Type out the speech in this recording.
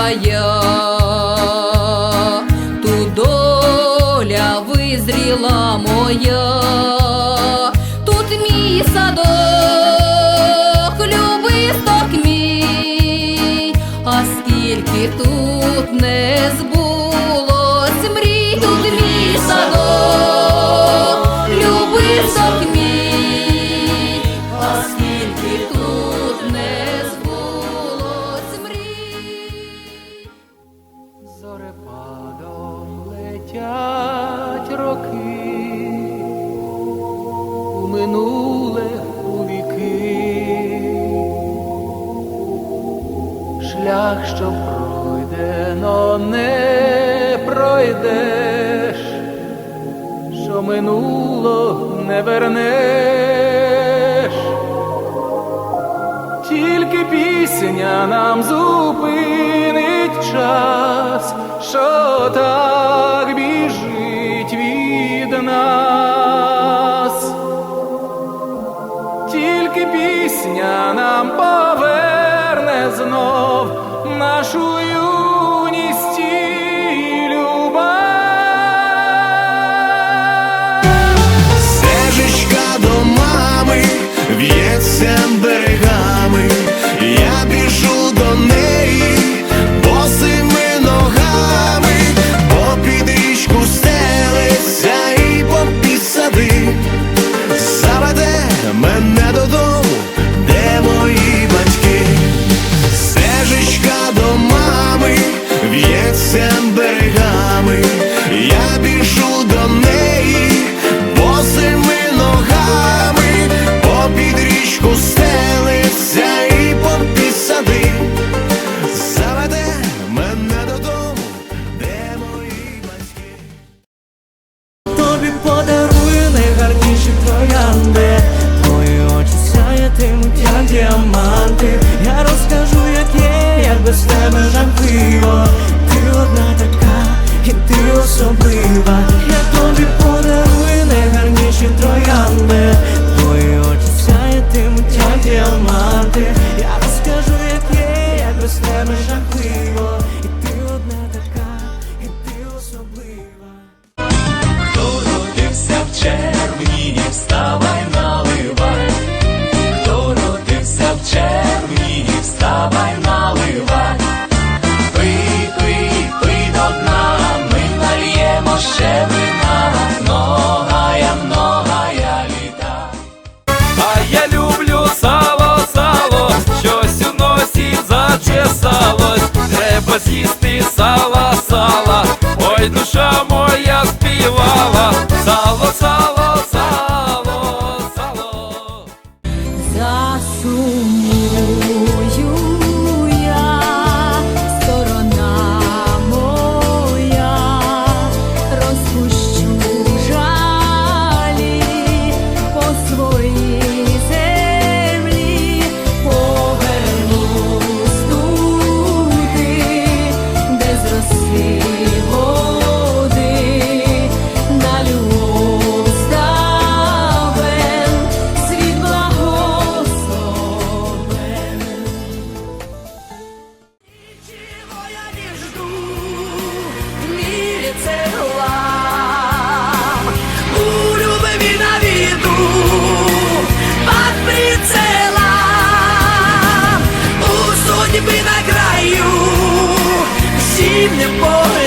моя. минуле у віки, шлях, що пройде, но не пройдеш, що минуло не вернеш, тільки пісня нам зупинить час, що так. Сонця ой, душа моя співала, сало, сало, сало, сало. Засум. leave me, boy.